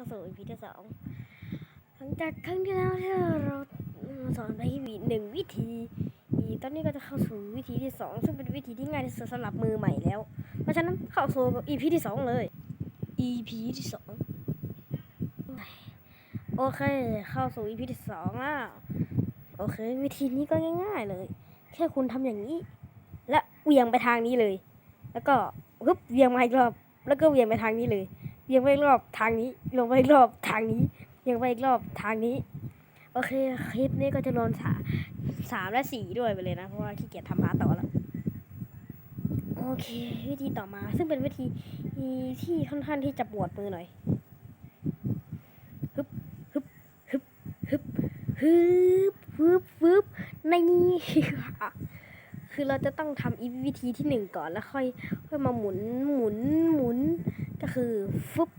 เข้าสู่ EP ที่สองหลังจากครั้งที่แล้วที่เราสอนไปวิหนึ่งวิธีตอนนี้ก็จะเข้าสู่วิธีที่สองซึ่งเป็นวิธีที่ง่ายที่สุดสำหรับมือใหม่แล้ว เพราะฉะนั้นเข้าสู่ EP ที่สองเลย EP ที่สองโอเค เข้าสู่ EP ที่สองแล้วโอเค วิธีนี้ก็ง่ายๆเลย แค่คุณทำอย่างนี้ และเหวี่ยงไปทางนี้เลย แล้วก็ฮึบเหวี่ยงมาอีกรอบ แล้วก็เหวี่ยงไปทางนี้เลย เหวี่ยงไปอีกรอบทางนี้ลงไปอีกรอบทางนี้เหวี่ยงไปอีกรอบทางนี้ โอเคคลิปนี้ก็จะลงสาสามและสี่ด้วยไปเลยนะ เพราะว่าขี้เกียจทำพาต่อแล้วโอเค วิธีต่อมา ซึ่งเป็นวิธีที่ค่อนข้างที่จะปวดมือหน่อยฮึบฮึบฮึบฮึบฮึบฮึบฮึบในนี้คือเราจะต้องทำอีวิธีที่หนึ่งก่อนแล้วค่อยค่อยมาหมุนหมุนหมุน ก็คือฟึบ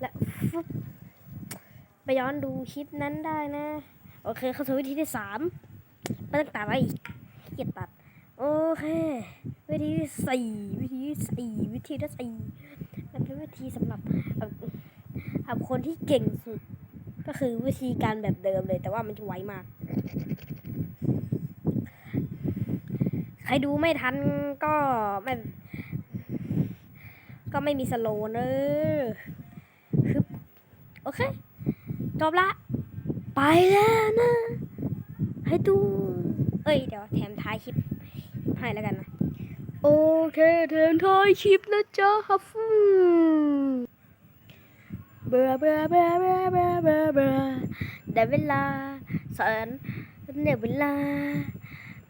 และฟึบไปย้อนดูคลิปนั้นได้นะ โอเคเข้าสู่วิธีที่สามไม่ต้องตัดอะไรอีกเกียจตัด โอเค วิธีที่สี่วิธีที่สี่วิธีที่สี่มันเป็นวิธีสำหรับแบบสำหรับคนที่เก่งสุด ก็คือวิธีการแบบเดิมเลย แต่ว่ามันจะไวมาก ใครดูไม่ทันก็ไม่ ก็ไม่มีสโลเนอะฮึบโอเค จบละ ไปแล้วนะ ให้ดู เอ้ย เดี๋ยวแถมท้ายคลิปให้แล้วกันนะ โอเค แถมท้ายคลิปนะจ๊ะฮัฟฟูเบื่อเบื่อเบื่อเบื่อเบื่อเบื่อเบื่อได้เวลาสอนได้เวลา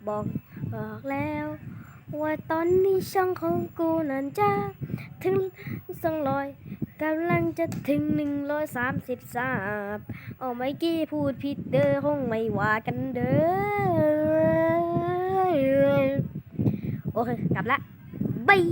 บอกบอกแล้ว ว่าตอนนี้ช่องของกูนั้นจะถึงสองร้อยกำลังจะถึงหนึ่งร้อยสามสิบสามเอาไม่กี้พูดผิดเด้อคงไม่ว่ากันเด้อ โอเค กลับละบาย